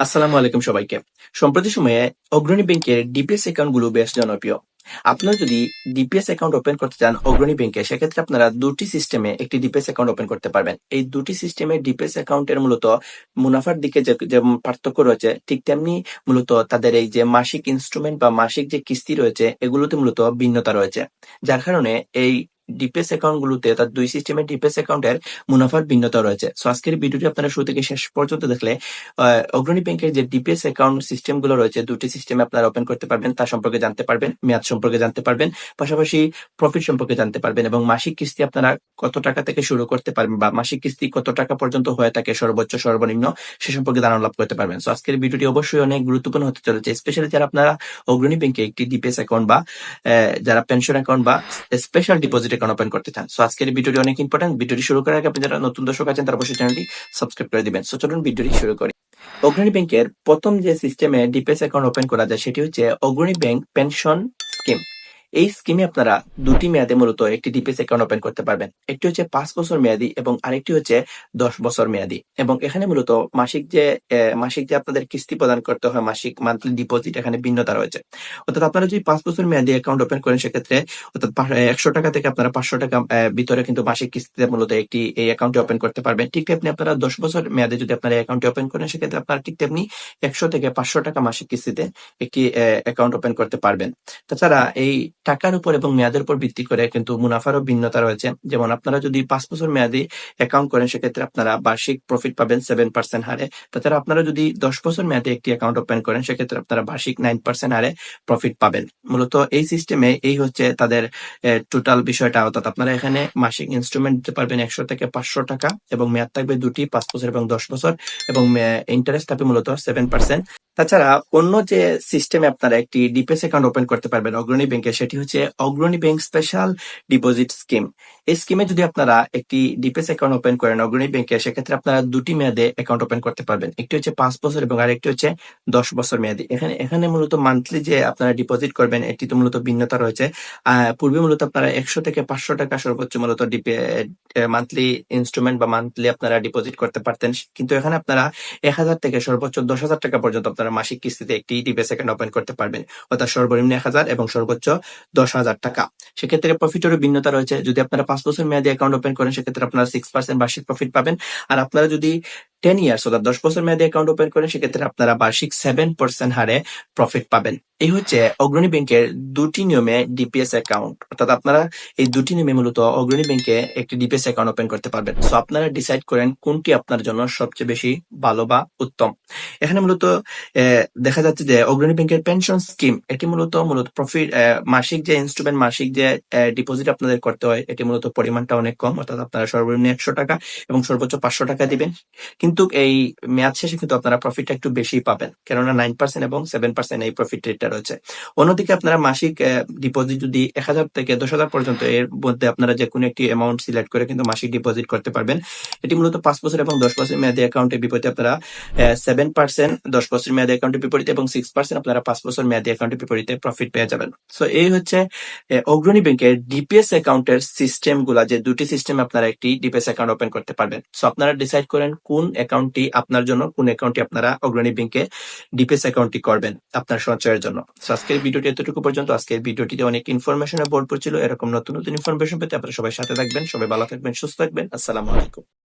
আসসালামু আলাইকুম সবাইকে। সম্প্রতি সময়ে অগ্রণী ব্যাংকের ডিপিএস অ্যাকাউন্টগুলো বেশ জনপ্রিয়। আপনারা যদি ডিপিএস অ্যাকাউন্ট ওপেন করতে চান অগ্রণী ব্যাংকে, সেক্ষেত্রে আপনারা দুটি সিস্টেমে একটি ডিপিএস অ্যাকাউন্ট ওপেন করতে পারবেন। এই দুটি সিস্টেমে ডিপিএস অ্যাকাউন্টের মূলত মুনাফার দিকে যে পার্থক্য রয়েছে, ঠিক তেমনি মূলত তাদের এই যে মাসিক ইনস্ট্রুমেন্ট বা মাসিক যে কিস্তি রয়েছে, এগুলোতে মূলত ভিন্নতা রয়েছে। যার কারণে এই ডিপিএস অ্যাকাউন্ট গুলোতে তার দুই সিস্টেমের ডিপিএস অ্যাকাউন্টের মুনাফার ভিন্নতা রয়েছে। সো আজকের ভিডিওটি আপনারা শুরু থেকে শেষ পর্যন্ত দেখলে অগ্রণী ব্যাংকের যে ডিপিএস অ্যাকাউন্ট সিস্টেমগুলো রয়েছে, দুটি সিস্টেমে আপনারা ওপেন করতে পারবেন, তা সম্পর্কে জানতে পারবেন, মেয়াদ সম্পর্কে জানতে পারবেন, পাশাপাশি প্রফিট সম্পর্কে জানতে পারবেন এবং মাসিক কিস্তি আপনারা কত টাকা থেকে শুরু করতে পারবেন বা মাসিক কিস্তি কত টাকা পর্যন্ত হয়ে থাকে, সর্বোচ্চ, সর্বনিম্ন, সে সম্পর্কে ধারণা লাভ করতে পারবেন। সো আজকের ভিডিওটি অবশ্যই অনেক গুরুত্বপূর্ণ হতে চলেছে স্পেশালি যারা আপনারা অগ্রণী ব্যাংকে একটি ডিপিএস অ্যাকাউন্ট বা যারা পেনশন অ্যাকাউন্ট বা স্পেশাল ডিপোজিট অ্যাকাউন্ট ওপেন করতে চান। সো আজকের ভিডিওটি অনেক ইম্পর্টেন্ট ভিডিওটি শুরু করার আগে আপনি যারা নতুন দর্শক আছেন, তারা অবশ্যই চ্যানেলটি সাবস্ক্রাইব করে দিবেন। সো চলুন ভিডিওটি শুরু করি। অগ্রণী ব্যাংকের প্রথম যে সিস্টেমে ডিপিএস অ্যাকাউন্ট ওপেন করা যায়, সেটি হচ্ছে অগ্রণী ব্যাংক পেনশন স্কিম এই স্কিমে আপনারা দুটি মেয়াদে মূলত একটি ডিপিএস অ্যাকাউন্ট ওপেন করতে পারবেন। একটি হচ্ছে পাঁচ বছর মেয়াদি এবং আরেকটি হচ্ছে দশ বছর মেয়াদি। এবং এখানে মূলত মাসিক যে মাসিক যে আপনাদের কিস্তি প্রদান করতে হয়, মাসিক মান্থলি ডিপোজিট এখানে ভিন্নতা রয়েছে। অর্থাৎ আপনারা যদি পাঁচ বছর মেয়াদি অ্যাকাউন্ট ওপেন করেন, সেক্ষেত্রে অর্থাৎ একশো টাকা থেকে আপনারা পাঁচশো টাকা ভিতরে কিন্তু মাসিক কিস্তিতে মূলত একটি এই অ্যাকাউন্টে ওপেন করতে পারবেন। ঠিক তেমনি আপনারা দশ বছর মেয়াদে যদি আপনারা অ্যাকাউন্টে ওপেন করেন, সেক্ষেত্রে আপনারা ঠিক তেমনি একশো থেকে পাঁচশো টাকা মাসিক কিস্তিতে একটি অ্যাকাউন্ট ওপেন করতে পারবেন। তাছাড়া এই টাকার উপর এবং মেয়াদের উপর ভিত্তি করে কিন্তু মুনাফারও ভিন্নতা রয়েছে। যেমন আপনারা যদি পাঁচ বছর মেয়াদি অ্যাকাউন্ট করেন, সেক্ষেত্রে আপনারা বার্ষিক প্রফিট পাবেন সেভেন পার্সেন্ট হারে। তাছাড়া আপনারা যদি দশ বছর মেয়াদে একটি অ্যাকাউন্ট ওপেন করেন, সেক্ষেত্রে আপনারা বার্ষিক নাইন পার্সেন্ট হারে প্রফিট পাবেন। মূলত এই সিস্টেমে এই হচ্ছে তাদের টোটাল বিষয়টা। অর্থাৎ আপনারা এখানে মাসিক ইনস্ট্রুমেন্ট দিতে পারবেন একশো থেকে পাঁচশো টাকা এবং মেয়াদ থাকবে দুটি, পাঁচ বছর এবং দশ বছর এবং ইন্টারেস্ট থাকবে মূলত সেভেন পার্সেন্ট তাছাড়া অন্য যে সিস্টেমে আপনারা একটি ডিপিএস অ্যাকাউন্ট ওপেন করতে পারবেন অগ্রণী ব্যাংকে সেটি হচ্ছে Agrani bank special deposit scheme এই স্কিমে যদি আপনারা একটি ডিপিএস অ্যাকাউন্ট ওপেন করেন, অগ্রণী ব্যাংকে সেক্ষেত্রে আপনারা দুটি মেয়াদে অ্যাকাউন্ট ওপেন করতে পারবেন। একটি হচ্ছে পাঁচ বছর এবং আরেকটি হচ্ছে দশ বছর মেয়াদি। এখানে এখানে মূলত মান্থলি যে আপনারা ডিপোজিট করবেন এটি তো মূলত ভিন্নতা রয়েছে। পূর্বে মূলত আপনারা একশো থেকে পাঁচশো টাকা সর্বোচ্চ মূলত মান্থলি ইনস্ট্রুমেন্ট বা মান্থলি আপনারা ডিপোজিট করতে পারতেন। কিন্তু এখানে আপনারা এক হাজার থেকে সর্বোচ্চ দশ হাজার টাকা পর্যন্ত আপনারা মাসিক কিস্তিতে একটি ডিপিএস অ্যাকাউন্ট ওপেন করতে পারবেন। অর্থাৎ সর্বনিম্ন এক হাজার এবং সর্বোচ্চ দশ হাজার টাকা। সেক্ষেত্রে প্রফিটেরও ভিন্নতা রয়েছে। যদি আপনারা পাঁচ বছর মেয়াদি অ্যাকাউন্ট ওপেন করেন, সেক্ষেত্রে আপনারা সিক্স পার্সেন্ট বার্ষিক প্রফিট পাবেন। আর আপনারা যদি টেন ইয়ার্স অর্থাৎ দশ বছর মেয়াদি অ্যাকাউন্ট ওপেন করেন, সেক্ষেত্রে আপনারা বার্ষিক সেভেন পার্সেন্ট হারে প্রফিট পাবেন। এই হচ্ছে অগ্রণী ব্যাংকের দুটি নিয়মে ডিপিএস অ্যাকাউন্ট অর্থাৎ আপনারা এই দুটি নিয়মে মূলত অগ্রণী ব্যাংকে একটি ডিপিএস অ্যাকাউন্ট ওপেন করতে পারবেন। সো আপনারা ডিসাইড করেন কোনটি আপনার জন্য সবচেয়ে বেশি ভালো বা উত্তম। এখানে মূলত দেখা যাচ্ছে যে অগ্রণী ব্যাংকের পেনশন স্কিম এটি মূলত মূলত প্রফিট মাসিক যে ইনস্ট্রুমেন্ট মাসিক যে ডিপোজিট আপনাদের করতে হয়, এটি মূলত পরিমাণটা অনেক কম। অর্থাৎ আপনারা সর্বনিম্ন একশো টাকা এবং সর্বোচ্চ পাঁচশো টাকা দিবেন। কিন্তু এই মেয়াদ শেষে কিন্তু আপনারা প্রফিটটা একটু বেশি পাবেন। কেননা নাইন পার্সেন্ট এবং সেভেন পার্সেন্ট এই প্রফিট রেটটা রয়েছে। অন্যদিকে আপনারা মাসিক ডিপোজিট যদি এক হাজার থেকে দশ হাজার পর্যন্ত এর মধ্যে আপনারা যে কোনো একটি অ্যামাউন্ট সিলেক্ট করে কিন্তু মাসিক ডিপোজিট করতে পারবেন। এটি মূলত পাঁচ বছর এবং দশ বছর মেয়াদি অ্যাকাউন্টের বিপরীতে আপনারা সেভেন পার্সেন্ট দশ বছর মেয়াদি অ্যাকাউন্টের বিপরীতে এবং সিক্স পার্সেন্ট আপনারা পাঁচ বছর মেয়াদি অ্যাকাউন্টের বিপরীতে প্রফিট পেয়ে যাবেন। সো এই হচ্ছে অগ্রণী ব্যাংকের ডিপিএস অ্যাকাউন্টের সিস্টেমগুলা, যে দুটি সিস্টেম আপনারা একটি ডিপিএস অ্যাকাউন্ট ওপেন করতে পারবেন। সো আপনারা ডিসাইড করেন কোন অ্যাকাউন্টটি আপনার জন্য, কোন অ্যাকাউন্টটি আপনারা অগ্রণী ব্যাংকে ডিপিএস অ্যাকাউন্টটি করবেন আপনার সঞ্চয়ের জন্য। আজকের ভিডিওটি এতটুকু পর্যন্ত। আজকের ভিডিওটিতে অনেক ইনফরমেশনে ভরপুর ছিল। এরকম নতুন নতুন ইনফরমেশন পেতে আপনারা সবাই সাথে থাকবেন। সবাই ভালো থাকবেন, সুস্থ থাকবেন। আসসালামু আলাইকুম।